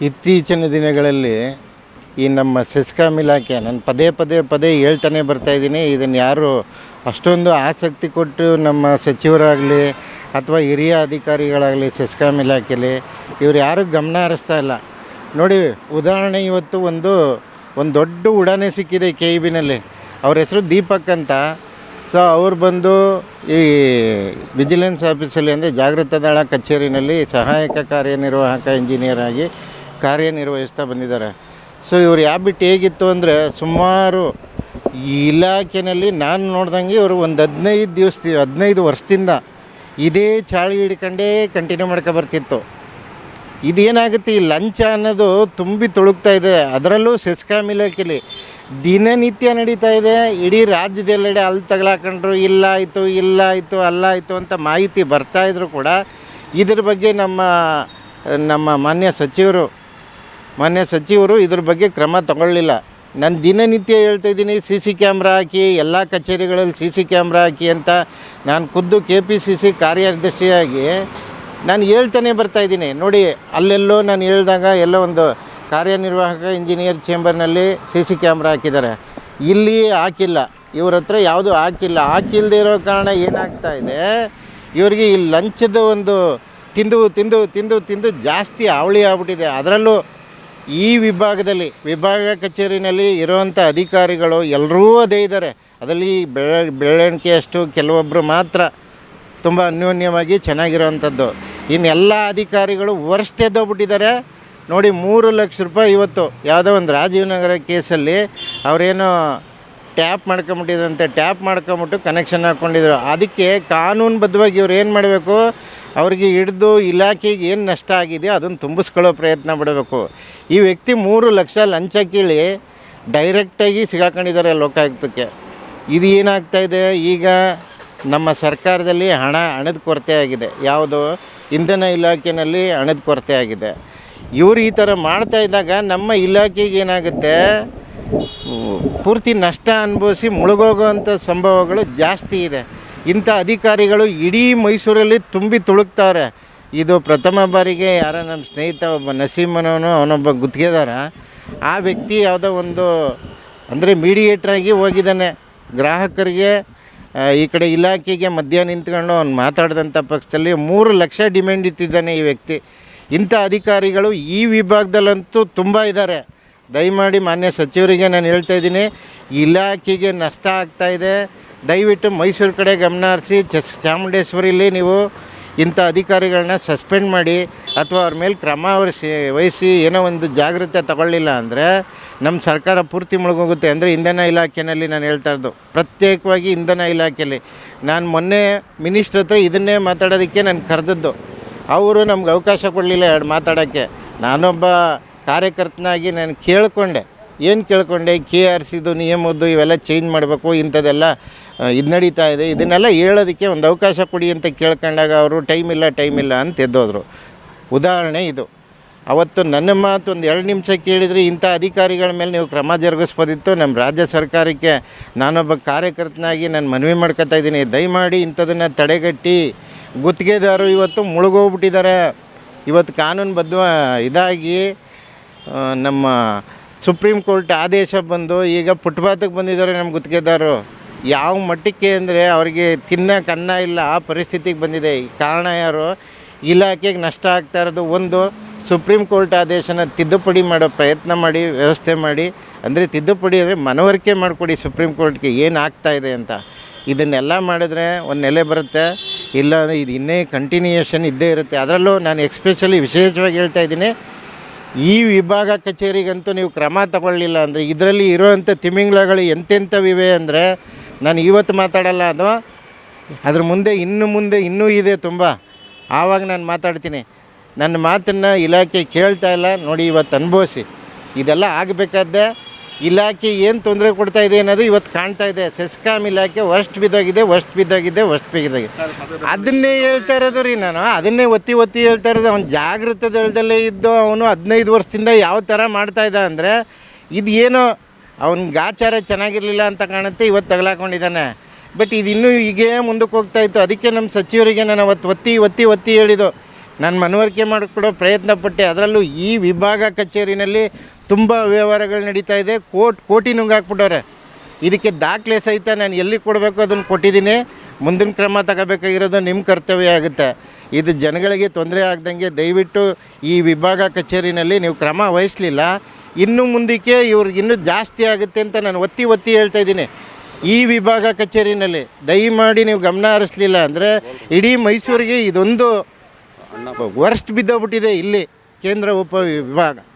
ಇತ್ತೀಚಿನ ದಿನಗಳಲ್ಲಿ ಈ ನಮ್ಮ ಸೆಸ್ಕಾಮ್ ಇಲಾಖೆ ನಾನು ಪದೇ ಪದೇ ಪದೇ ಹೇಳ್ತಾನೆ ಬರ್ತಾಯಿದ್ದೀನಿ ಇದನ್ನು ಯಾರು ಅಷ್ಟೊಂದು ಆಸಕ್ತಿ ಕೊಟ್ಟು ನಮ್ಮ ಸಚಿವರಾಗಲಿ ಅಥವಾ ಹಿರಿಯ ಅಧಿಕಾರಿಗಳಾಗಲಿ ಸೆಸ್ಕಾಮ್ ಇಲಾಖೆಯಲ್ಲಿ ಇವ್ರು ಯಾರೂ ಗಮನ ಹರಿಸ್ತಾ ಇಲ್ಲ. ನೋಡಿ, ಉದಾಹರಣೆ ಇವತ್ತು ಒಂದು ಒಂದು ದೊಡ್ಡ ಉಡಾನೆ ಸಿಕ್ಕಿದೆ ಕೆ ಇ ಬಿನಲ್ಲಿ. ಅವ್ರ ಹೆಸರು ದೀಪಕ್ ಅಂತ. ಸೊ ಅವ್ರು ಬಂದು ಈ ವಿಜಿಲೆನ್ಸ್ ಆಫೀಸಲ್ಲಿ ಅಂದರೆ ಜಾಗೃತ ದಳ ಕಚೇರಿನಲ್ಲಿ ಸಹಾಯಕ ಕಾರ್ಯನಿರ್ವಾಹಕ ಇಂಜಿನಿಯರ್ ಆಗಿ ಕಾರ್ಯನಿರ್ವಹಿಸ್ತಾ ಬಂದಿದ್ದಾರೆ. ಸೊ ಇವ್ರು ಹ್ಯಾಬಿಟ್ ಹೇಗಿತ್ತು ಅಂದರೆ ಸುಮಾರು ಈ ಇಲಾಖೆಯಲ್ಲಿ ನಾನು ನೋಡ್ದಂಗೆ ಇವರು ಒಂದು ಹದಿನೈದು ದಿವಸ, ಹದಿನೈದು ವರ್ಷದಿಂದ ಇದೇ ಚಾಳಿ ಹಿಡ್ಕೊಂಡೇ ಕಂಟಿನ್ಯೂ ಮಾಡ್ಕೊ ಬರ್ತಿತ್ತು. ಇದೇನಾಗುತ್ತೆ ಈ ಲಂಚ ಅನ್ನೋದು ತುಂಬಿ ತುಳುಕ್ತಾ ಇದೆ. ಅದರಲ್ಲೂ ಸೆಸ್ಕಾಮ್ ಇಲಾಖೆಯಲ್ಲಿ ದಿನನಿತ್ಯ ನಡೀತಾ ಇದೆ. ಇಡೀ ರಾಜ್ಯದೆಲ್ಲೆಡೆ ಅಲ್ಲಿ ತಗಲಾಕೊಂಡ್ರು ಇಲ್ಲ ಆಯಿತು ಇಲ್ಲ ಆಯಿತು, ಅಲ್ಲ ಆಯಿತು ಅಂತ ಮಾಹಿತಿ ಬರ್ತಾ ಇದ್ರು ಕೂಡ ಇದ್ರ ಬಗ್ಗೆ ನಮ್ಮ ನಮ್ಮ ಮಾನ್ಯ ಸಚಿವರು ಮಾನ್ಯ ಸಚಿವರು ಇದ್ರ ಬಗ್ಗೆ ಕ್ರಮ ತಗೊಳ್ಳಿಲ್ಲ. ನಾನು ದಿನನಿತ್ಯ ಹೇಳ್ತಾ ಇದ್ದೀನಿ, ಸಿ ಸಿ ಕ್ಯಾಮ್ರಾ ಹಾಕಿ, ಎಲ್ಲ ಕಚೇರಿಗಳಲ್ಲಿ ಸಿ ಸಿ ಕ್ಯಾಮ್ರಾ ಹಾಕಿ ಅಂತ ನಾನು ಖುದ್ದು ಕೆ ಪಿ ಸಿ ಸಿ ಕಾರ್ಯದರ್ಶಿಯಾಗಿ ನಾನು ಹೇಳ್ತಾನೆ ಬರ್ತಾಯಿದ್ದೀನಿ ನೋಡಿ, ಅಲ್ಲೆಲ್ಲೋ ನಾನು ಹೇಳಿದಾಗ ಎಲ್ಲೋ ಒಂದು ಕಾರ್ಯನಿರ್ವಾಹಕ ಇಂಜಿನಿಯರ್ ಚೇಂಬರ್ನಲ್ಲಿ ಸಿ ಸಿ ಕ್ಯಾಮ್ರಾ ಹಾಕಿದ್ದಾರೆ. ಇಲ್ಲಿ ಹಾಕಿಲ್ಲ. ಇವ್ರ ಹತ್ರ ಯಾವುದೂ ಹಾಕಿಲ್ಲ. ಹಾಕಿಲ್ಲದೆ ಇರೋ ಕಾರಣ ಏನಾಗ್ತಾ ಇದೆ, ಇವರಿಗೆ ಈ ಲಂಚದ ಒಂದು ತಿಂದು ತಿಂದು ತಿಂದು ತಿಂದು ಜಾಸ್ತಿ ಅವಳಿ ಆಗ್ಬಿಟ್ಟಿದೆ. ಅದರಲ್ಲೂ ಈ ವಿಭಾಗದಲ್ಲಿ, ವಿಭಾಗ ಕಚೇರಿನಲ್ಲಿ ಇರುವಂಥ ಅಧಿಕಾರಿಗಳು ಎಲ್ಲರೂ ಅದೇ ಇದ್ದಾರೆ. ಅದರಲ್ಲಿ ಬೆಳ, ಬೆಳವಣಿಗೆಯಷ್ಟು ಕೆಲವೊಬ್ಬರು ಮಾತ್ರ ತುಂಬ ಅನ್ಯೋನ್ಯವಾಗಿ ಚೆನ್ನಾಗಿರೋವಂಥದ್ದು ಇನ್ನೆಲ್ಲ ಅಧಿಕಾರಿಗಳು ವರ್ಷ ಎದ್ದೋಗ್ಬಿಟ್ಟಿದ್ದಾರೆ ನೋಡಿ, ಮೂರು ಲಕ್ಷ ರೂಪಾಯಿ ಇವತ್ತು ಯಾವುದೋ ಒಂದು ರಾಜೀವ್ ನಗರ ಕೇಸಲ್ಲಿ ಅವರೇನೋ ಟ್ಯಾಪ್ ಮಾಡ್ಕೊಂಬಿಟ್ಟಿದ್ರಂತೆ. ಟ್ಯಾಪ್ ಮಾಡ್ಕೊಂಬಿಟ್ಟು ಕನೆಕ್ಷನ್ ಹಾಕ್ಕೊಂಡಿದ್ರು. ಅದಕ್ಕೆ ಕಾನೂನುಬದ್ಧವಾಗಿ ಇವ್ರು ಏನು ಮಾಡಬೇಕು? ಅವ್ರಿಗೆ ಹಿಡಿದು ಇಲಾಖೆಗೆ ಏನು ನಷ್ಟ ಆಗಿದೆ ಅದನ್ನು ತುಂಬಿಸ್ಕೊಳ್ಳೋ ಪ್ರಯತ್ನ ಬಿಡಬೇಕು ಈ ವ್ಯಕ್ತಿ ಮೂರು ಲಕ್ಷ ಲಂಚ ಕೀಳಿ ಡೈರೆಕ್ಟಾಗಿ ಸಿಗಾಕೊಂಡಿದ್ದಾರೆ ಲೋಕಾಯುಕ್ತಕ್ಕೆ. ಇದು ಏನಾಗ್ತಾ ಇದೆ? ಈಗ ನಮ್ಮ ಸರ್ಕಾರದಲ್ಲಿ ಹಣ ಹಣದ ಕೊರತೆ ಆಗಿದೆ. ಯಾವುದು? ಇಂಧನ ಇಲಾಖೆಯಲ್ಲಿ ಹಣದ ಕೊರತೆ ಆಗಿದೆ. ಇವರು ಈ ಥರ ಮಾಡ್ತಾ ಇದ್ದಾಗ ನಮ್ಮ ಇಲಾಖೆಗೆ ಏನಾಗುತ್ತೆ? ಪೂರ್ತಿ ನಷ್ಟ ಅನುಭವಿಸಿ ಮುಳುಗೋಗುವಂಥ ಸಂಭವಗಳು ಜಾಸ್ತಿ ಇದೆ. ಇಂಥ ಅಧಿಕಾರಿಗಳು ಇಡೀ ಮೈಸೂರಲ್ಲಿ ತುಂಬಿ ತುಳುಕ್ತಾರೆ. ಇದು ಪ್ರಥಮ ಬಾರಿಗೆ ಯಾರ ನಮ್ಮ ಸ್ನೇಹಿತ ಒಬ್ಬ ನಸೀಮನವನು, ಅವನೊಬ್ಬ ಗುತ್ತಿಗೆದಾರ. ಆ ವ್ಯಕ್ತಿ ಯಾವುದೋ ಒಂದು, ಅಂದರೆ ಮೀಡಿಯೇಟ್ರಾಗಿ ಹೋಗಿದ್ದಾನೆ. ಗ್ರಾಹಕರಿಗೆ ಈ ಕಡೆ ಇಲಾಖೆಗೆ ಮಧ್ಯ ನಿಂತ್ಕೊಂಡು ಅವ್ನು ಮಾತಾಡಿದಂಥ ಪಕ್ಷದಲ್ಲಿ ಮೂರು ಲಕ್ಷ ಡಿಮ್ಯಾಂಡ್ ಇಟ್ಟಿದ್ದಾನೆ ಈ ವ್ಯಕ್ತಿ. ಇಂಥ ಅಧಿಕಾರಿಗಳು ಈ ವಿಭಾಗದಲ್ಲಂತೂ ತುಂಬ ಇದ್ದಾರೆ. ದಯಮಾಡಿ ಮಾನ್ಯ ಸಚಿವರಿಗೆ ನಾನು ಹೇಳ್ತಾ ಇದ್ದೀನಿ, ಇಲಾಖೆಗೆ ನಷ್ಟ ಆಗ್ತಾ ಇದೆ. ದಯವಿಟ್ಟು ಮೈಸೂರು ಕಡೆ ಗಮನ ಹರಿಸಿ ಚಸ್ ಚಾಮುಂಡೇಶ್ವರಿಲಿ ನೀವು ಇಂಥ ಅಧಿಕಾರಿಗಳನ್ನ ಸಸ್ಪೆಂಡ್ ಮಾಡಿ ಅಥವಾ ಅವ್ರ ಮೇಲೆ ಕ್ರಮ ವಹಿಸಿ ವಹಿಸಿ ಏನೋ ಒಂದು ಜಾಗ್ರತೆ ತಗೊಳ್ಳಿಲ್ಲ ಅಂದರೆ ನಮ್ಮ ಸರ್ಕಾರ ಪೂರ್ತಿ ಮುಳುಗೋಗುತ್ತೆ. ಅಂದರೆ ಇಂಧನ ಇಲಾಖೆಯಲ್ಲಿ ನಾನು ಹೇಳ್ತಾ ಇರೋದು. ಪ್ರತ್ಯೇಕವಾಗಿ ಇಂಧನ ಇಲಾಖೆಯಲ್ಲಿ. ನಾನು ಮೊನ್ನೆ ಮಿನಿಸ್ಟ್ರ್ ಹತ್ರ ಇದನ್ನೇ ಮಾತಾಡೋದಕ್ಕೆ ನಾನು ಕರೆದದ್ದು. ಅವರು ನಮ್ಗೆ ಅವಕಾಶ ಕೊಡಲಿಲ್ಲ ಎರಡು ಮಾತಾಡೋಕ್ಕೆ. ನಾನೊಬ್ಬ ಕಾರ್ಯಕರ್ತನಾಗಿ ನಾನು ಕೇಳಿಕೊಂಡೆ. ಏನು ಕೇಳಿಕೊಂಡೆ? ಕೆ ಆರ್ ಸಿದು, ನಿಯಮದ್ದು ಇವೆಲ್ಲ ಚೇಂಜ್ ಮಾಡಬೇಕು, ಇಂಥದ್ದೆಲ್ಲ. ಇದು ನಡೀತಾ ಇದೆ. ಇದನ್ನೆಲ್ಲ ಹೇಳೋದಕ್ಕೆ ಒಂದು ಅವಕಾಶ ಕೊಡಿ ಅಂತ ಕೇಳ್ಕೊಂಡಾಗ ಅವರು, ಟೈಮ್ ಇಲ್ಲ ಟೈಮ್ ಇಲ್ಲ ಅಂತ ಎದ್ದೋದ್ರು. ಉದಾಹರಣೆ ಇದು. ಅವತ್ತು ನನ್ನ ಮಾತು ಒಂದು ಎರಡು ನಿಮಿಷ ಕೇಳಿದರೆ ಇಂಥ ಅಧಿಕಾರಿಗಳ ಮೇಲೆ ನೀವು ಕ್ರಮ ಜರುಗಿಸ್ಬೋದಿತ್ತು. ನಮ್ಮ ರಾಜ್ಯ ಸರ್ಕಾರಕ್ಕೆ ನಾನೊಬ್ಬ ಕಾರ್ಯಕರ್ತನಾಗಿ ನಾನು ಮನವಿ ಮಾಡ್ಕೊತಾ ಇದ್ದೀನಿ. ದಯಮಾಡಿ ಇಂಥದನ್ನು ತಡೆಗಟ್ಟಿ. ಗುತ್ತಿಗೆದಾರರು ಇವತ್ತು ಮುಳುಗೋಗ್ಬಿಟ್ಟಿದ್ದಾರೆ. ಇವತ್ತು ಕಾನೂನುಬದ್ಧ ಇದಾಗಿ ನಮ್ಮ ಸುಪ್ರೀಂ ಕೋರ್ಟ್ ಆದೇಶ ಬಂದು ಈಗ ಫುಟ್ಪಾತಿಗೆ ಬಂದಿದ್ದಾರೆ ನಮ್ಮ ಗುತ್ತಿಗೆದಾರರು. ಯಾವ ಮಟ್ಟಕ್ಕೆ ಅಂದರೆ ಅವರಿಗೆ ತಿನ್ನೋಕೆ ಅನ್ನ ಇಲ್ಲ, ಆ ಪರಿಸ್ಥಿತಿಗೆ ಬಂದಿದೆ. ಈ ಕಾರಣ ಯಾರು? ಇಲಾಖೆಗೆ ನಷ್ಟ ಆಗ್ತಾ ಇರೋದು ಒಂದು ಸುಪ್ರೀಂ ಕೋರ್ಟ್ ಆದೇಶನ ತಿದ್ದುಪಡಿ ಮಾಡೋ ಪ್ರಯತ್ನ ಮಾಡಿ, ವ್ಯವಸ್ಥೆ ಮಾಡಿ, ಅಂದರೆ ತಿದ್ದುಪಡಿ ಅಂದರೆ ಮನವರಿಕೆ ಮಾಡಿಕೊಡಿ ಸುಪ್ರೀಂ ಕೋರ್ಟ್ಗೆ ಏನು ಆಗ್ತಾ ಇದೆ ಅಂತ. ಇದನ್ನೆಲ್ಲ ಮಾಡಿದ್ರೆ ಒಂದು ನೆಲೆ ಬರುತ್ತೆ. ಇಲ್ಲ ಇದು ಇನ್ನೇ ಕಂಟಿನ್ಯೂಯೇಷನ್ ಇದ್ದೇ ಇರುತ್ತೆ. ಅದರಲ್ಲೂ ನಾನು ಎಕ್ಸ್ಪೆಷಲಿ ವಿಶೇಷವಾಗಿ ಹೇಳ್ತಾ ಇದ್ದೀನಿ, ಈ ವಿಭಾಗ ಕಚೇರಿಗಂತೂ ನೀವು ಕ್ರಮ ತಗೊಳ್ಳಿಲ್ಲ ಅಂದರೆ, ಇದರಲ್ಲಿ ಇರೋವಂಥ ತಿಮಿಂಗ್ಲಗಳು ಎಂತೆಂಥವಿವೆ ಅಂದರೆ ನಾನು ಇವತ್ತು ಮಾತಾಡಲ್ಲ, ಅದು? ಅದ್ರ ಮುಂದೆ, ಇನ್ನು ಮುಂದೆ, ಇನ್ನೂ ಇದೆ ತುಂಬ. ಆವಾಗ ನಾನು ಮಾತಾಡ್ತೀನಿ. ನನ್ನ ಮಾತನ್ನು ಇಲಾಖೆ ಕೇಳ್ತಾ ಇಲ್ಲ, ನೋಡಿ ಇವತ್ತು ಅನುಭವಿಸಿ. ಇದೆಲ್ಲ ಆಗಬೇಕಾದ್ದೆ ಇಲಾಖೆ ಏನು ತೊಂದರೆ ಕೊಡ್ತಾ ಇದೆ ಅನ್ನೋದು ಇವತ್ತು ಕಾಣ್ತಾ ಇದೆ. ಸೆಸ್ಕಾಮ್ ಇಲಾಖೆ ವರ್ಸ್ಟ್ ಬಿದ್ದೋಗಿದೆ ವರ್ಸ್ಟ್ ಬಿದ್ದೋಗಿದೆ ವರ್ಸ್ಟ್ ಬಿದ್ದಾಗಿದೆ. ಅದನ್ನೇ ಹೇಳ್ತಾ ಇರೋದು ರೀ ನಾನು. ಅದನ್ನೇ ಒತ್ತಿ ಒತ್ತಿ ಹೇಳ್ತಾ ಇರೋದು. ಅವ್ನು ಜಾಗೃತ ದಳದಲ್ಲೇ ಇದ್ದು ಅವನು ಹದಿನೈದು ವರ್ಷದಿಂದ ಯಾವ ಥರ ಮಾಡ್ತಾ ಇದ್ದ ಅಂದರೆ, ಇದು ಏನೋ ಅವ್ನಿಗೆ ಆಚಾರ ಚೆನ್ನಾಗಿರಲಿಲ್ಲ ಅಂತ ಕಾಣುತ್ತೆ ಇವತ್ತು ತಗಲಾಕೊಂಡಿದ್ದಾನೆ. ಬಟ್ ಇದು ಇನ್ನೂ ಹೀಗೇ ಮುಂದಕ್ಕೆ ಹೋಗ್ತಾ ಇತ್ತು. ಅದಕ್ಕೆ ನಮ್ಮ ಸಚಿವರಿಗೆ ನಾನು ಅವತ್ತು ಒತ್ತಿ ಒತ್ತಿ ಒತ್ತಿ ಹೇಳಿದ್ದು. ನಾನು ಮನವರಿಕೆ ಮಾಡಿಕೊಡೋ ಪ್ರಯತ್ನ ಪಟ್ಟೆ. ಅದರಲ್ಲೂ ಈ ವಿಭಾಗ ಕಚೇರಿನಲ್ಲಿ ತುಂಬ ವ್ಯವಹಾರಗಳು ನಡೀತಾ ಇದೆ. ಕೋಟ್, ಕೋಟಿ ನುಂಗಾಕ್ಬಿಟ್ಟವ್ರೆ. ಇದಕ್ಕೆ ದಾಖಲೆ ಸಹಿತ ನಾನು ಎಲ್ಲಿ ಕೊಡಬೇಕು ಅದನ್ನು ಕೊಟ್ಟಿದ್ದೀನಿ. ಮುಂದಿನ ಕ್ರಮ ತಗೋಬೇಕಾಗಿರೋದು ನಿಮ್ಮ ಕರ್ತವ್ಯ ಆಗುತ್ತೆ. ಇದು ಜನಗಳಿಗೆ ತೊಂದರೆ ಆಗ್ದಂಗೆ ದಯವಿಟ್ಟು ಈ ವಿಭಾಗ ಕಚೇರಿನಲ್ಲಿ ನೀವು ಕ್ರಮ ವಹಿಸಲಿಲ್ಲ. ಇನ್ನು ಮುಂದಕ್ಕೆ ಇವ್ರಿಗೆ ಇನ್ನೂ ಜಾಸ್ತಿ ಆಗುತ್ತೆ ಅಂತ ನಾನು ಒತ್ತಿ ಒತ್ತಿ ಹೇಳ್ತಾ ಇದ್ದೀನಿ. ಈ ವಿಭಾಗ ಕಚೇರಿನಲ್ಲಿ ದಯಮಾಡಿ ನೀವು ಗಮನ ಹರಿಸ್ಲಿಲ್ಲ ಅಂದರೆ ಇಡೀ ಮೈಸೂರಿಗೆ ಇದೊಂದು ವರ್ಸ್ಟ್ ಬಿದ್ದೋಗ್ಬಿಟ್ಟಿದೆ ಇಲ್ಲಿ ಕೇಂದ್ರ ಉಪ ವಿಭಾಗ.